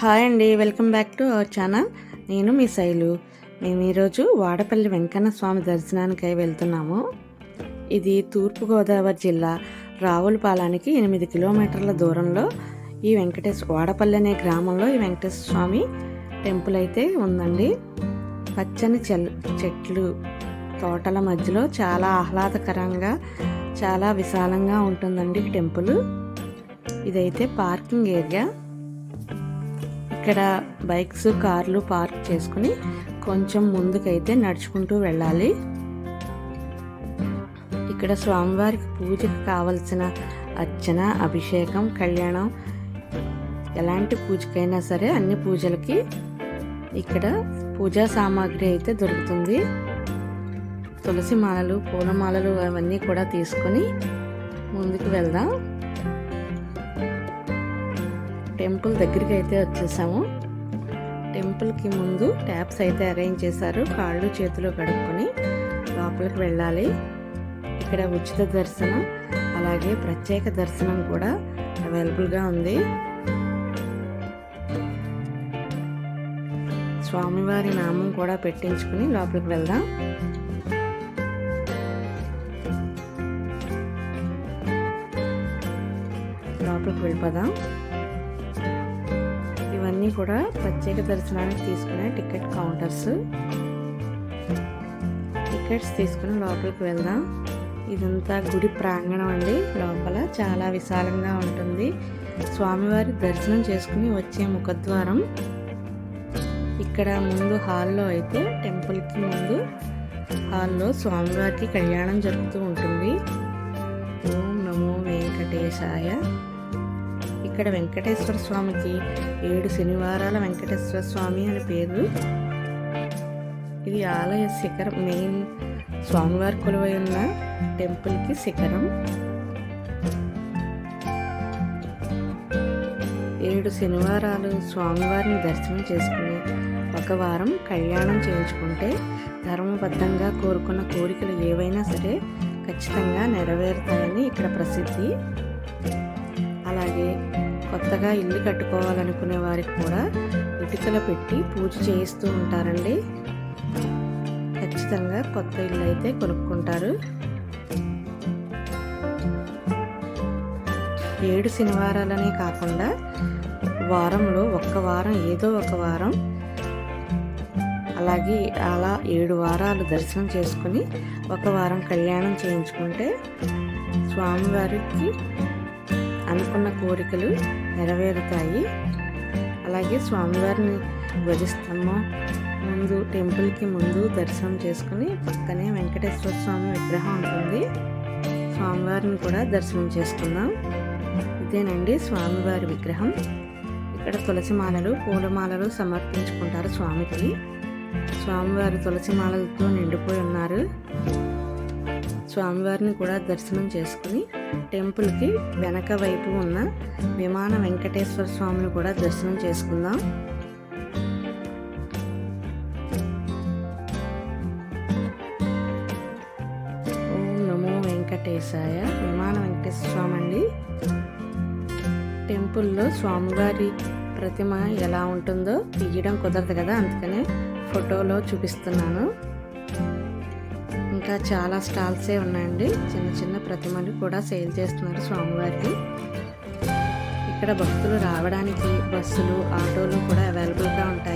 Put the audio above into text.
Hi అండి welcome back to our channel. నేను మీ శైలు. మేము ఈరోజు వాడపల్లి వెంకన్న స్వామి దర్శనానికై వెళ్తున్నాము. ఇది తూర్పుగోదావరి జిల్లా రావులపాలానికి ఎనిమిది కిలోమీటర్ల దూరంలో ఈ వెంకటేశ్వర వాడపల్లి అనే గ్రామంలో ఈ వెంకటేశ్వర స్వామి టెంపుల్ అయితే ఉందండి. పచ్చని చెల్ చెట్లు తోటల మధ్యలో చాలా ఆహ్లాదకరంగా చాలా విశాలంగా ఉంటుందండి టెంపుల్. ఇదైతే పార్కింగ్ ఏరియా. ఇక్కడ బైక్స్ కార్లు పార్క్ చేసుకుని కొంచెం ముందుకైతే నడుచుకుంటూ వెళ్ళాలి. ఇక్కడ స్వామివారికి పూజకు కావలసిన అర్చన అభిషేకం కళ్యాణం ఎలాంటి పూజకైనా సరే అన్ని పూజలకి ఇక్కడ పూజా సామాగ్రి అయితే దొరుకుతుంది. తులసి మాలలు పూలమాలలు అవన్నీ కూడా తీసుకొని ముందుకు వెళ్దాం. టెంపుల్ దగ్గరికి అయితే వచ్చేసాము. టెంపుల్కి ముందు ట్యాప్స్ అయితే అరేంజ్ చేశారు. కాళ్ళు చేతులు కడుక్కొని లోపలికి వెళ్ళాలి. ఇక్కడ ఉచిత దర్శనం అలాగే ప్రత్యేక దర్శనం కూడా అవైలబుల్గా ఉంది. స్వామివారి నామం కూడా పెట్టించుకుని లోపలికి వెళ్దాం. లోపలికి వెళ్ళిపోదాం. ఇవన్నీ కూడా ప్రత్యేక దర్శనానికి తీసుకునే టికెట్ కౌంటర్స్. టికెట్స్ తీసుకుని లోపలికి వెళ్దాం. ఇదంతా గుడి ప్రాంగణం అండి. లోపల చాలా విశాలంగా ఉంటుంది. స్వామివారి దర్శనం చేసుకుని వచ్చే ముఖద్వారం. ఇక్కడ ముందు హాల్లో అయితే టెంపుల్కి ముందు హాల్లో స్వామివారికి కళ్యాణం జరుగుతూ ఉంటుంది. ఓం నమో వెంకటేశాయ. ఇక్కడ వెంకటేశ్వర స్వామికి ఏడు శనివారాల వెంకటేశ్వర స్వామి అని పేరు. ఇది ఆలయ శిఖరం మెయిన్ స్వామివారి కొలువై ఉన్న టెంపుల్కి శిఖరం. ఏడు శనివారాలు స్వామివారిని దర్శనం చేసుకుని ఒక వారం కళ్యాణం చేయించుకుంటే ధర్మబద్ధంగా కోరుకున్న కోరికలు ఏవైనా సరే ఖచ్చితంగా నెరవేరుతాయని ఇక్కడ ప్రసిద్ధి. అలాగే కొత్తగా ఇల్లు కట్టుకోవాలనుకునే వారికి కూడా ఇటుకలు పెట్టి పూజ చేయిస్తూ ఉంటారండి. ఖచ్చితంగా కొత్త ఇల్లు అయితే కొనుక్కుంటారు. ఏడు శనివారాలనే కాకుండా వారంలో ఒక్క వారం ఏదో ఒక వారం అలాగే అలా ఏడు వారాలు దర్శనం చేసుకుని ఒక వారం కళ్యాణం చేయించుకుంటే స్వామివారికి అనుకున్న కోరికలు నెరవేరుతాయి. అలాగే స్వామివారిని ధ్వజస్తంభం ముందు టెంపుల్కి ముందు దర్శనం చేసుకుని పక్కనే వెంకటేశ్వర స్వామి విగ్రహం ఉంటుంది. స్వామివారిని కూడా దర్శనం చేసుకుందాం. ఇదేనండి స్వామివారి విగ్రహం. ఇక్కడ తులసి మాలలు పూలమాలలు సమర్పించుకుంటారు స్వామికి. స్వామివారి తులసి మాలలతో నిండిపోయి ఉన్నారు. స్వామివారిని కూడా దర్శనం చేసుకుని టెంపుల్కి వెనక వైపు ఉన్న విమాన వెంకటేశ్వర స్వామిని కూడా దర్శనం చేసుకుందాం. ఓం నమో వెంకటేశాయ. విమాన వెంకటేశ్వర స్వామి అండి. టెంపుల్లో స్వామివారి ప్రతిమ ఎలా ఉంటుందో తీయడం కుదరదు కదా అందుకనే ఫోటోలో చూపిస్తున్నాను. ఇంకా చాలా స్టాల్సే ఉన్నాయండి. చిన్న చిన్న ప్రతిమలు కూడా సేల్ చేస్తున్నారు స్వామివారికి. ఇక్కడ భక్తులు రావడానికి బస్సులు ఆటోలు కూడా అవైలబుల్గా ఉంటాయి.